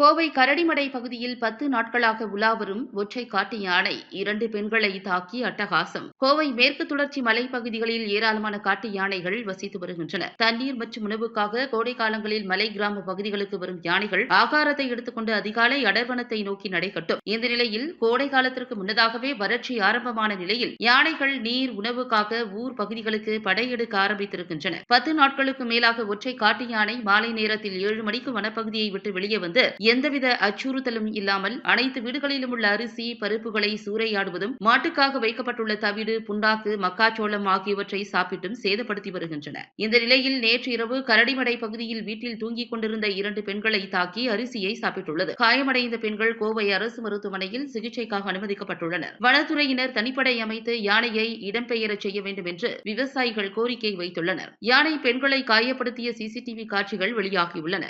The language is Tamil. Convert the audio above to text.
கோவை கரடிமடை பகுதியில் பத்து நாட்களாக உலாவரும் ஒற்றை காட்டு யானை இரண்டு பெண்களை தாக்கி அட்டகாசம். கோவை மேற்கு தொடர்ச்சி மலைப்பகுதிகளில் ஏராளமான காட்டு யானைகள் வசித்து வருகின்றன. தண்ணீர் மற்றும் உணவுக்காக கோடை காலங்களில் மலை கிராம பகுதிகளுக்கு வரும் யானைகள் ஆகாரத்தை எடுத்துக்கொண்டு அதிகாலை அடர்வனத்தை நோக்கி நடைகட்டும் இந்த நிலையில் கோடை காலத்திற்கு முன்னதாகவே வறட்சி ஆரம்பமான நிலையில் யானைகள் நீர் உணவுக்காக ஊர் பகுதிகளுக்கு படையெடுக்க ஆரம்பித்திருக்கின்றன. பத்து நாட்களுக்கு மேலாக ஒற்றை காட்டு யானை மாலை நேரத்தில் ஏழு மணிக்கு வனப்பகுதியை விட்டு வெளியே வந்து எந்தவித அச்சுறுத்தலும் இல்லாமல் அனைத்து வீடுகளிலும் உள்ள அரிசி பருப்புகளை சூறையாடுவதும் மாட்டுக்காக வைக்கப்பட்டுள்ள தவிடு புண்ணாக்கு மக்காச்சோளம் ஆகியவற்றை சாப்பிட்டும் சேதப்படுத்தி வருகின்றன. இந்த நிலையில் நேற்று இரவு கரடிமடை பகுதியில் வீட்டில் தூங்கிக் கொண்டிருந்த இரண்டு பெண்களை தாக்கி அரிசியை சாப்பிட்டுள்ளது. காயமடைந்த பெண்கள் கோவை அரசு மருத்துவமனையில் சிகிச்சைக்காக அனுமதிக்கப்பட்டுள்ளனர். வனத்துறையினர் தனிப்படை அமைத்து யானையை இடம்பெயரச் செய்ய வேண்டும் என்று விவசாயிகள் கோரிக்கை வைத்துள்ளனர். யானை பெண்களை காயப்படுத்திய சிசிடிவி காட்சிகள் வெளியாகியுள்ளன.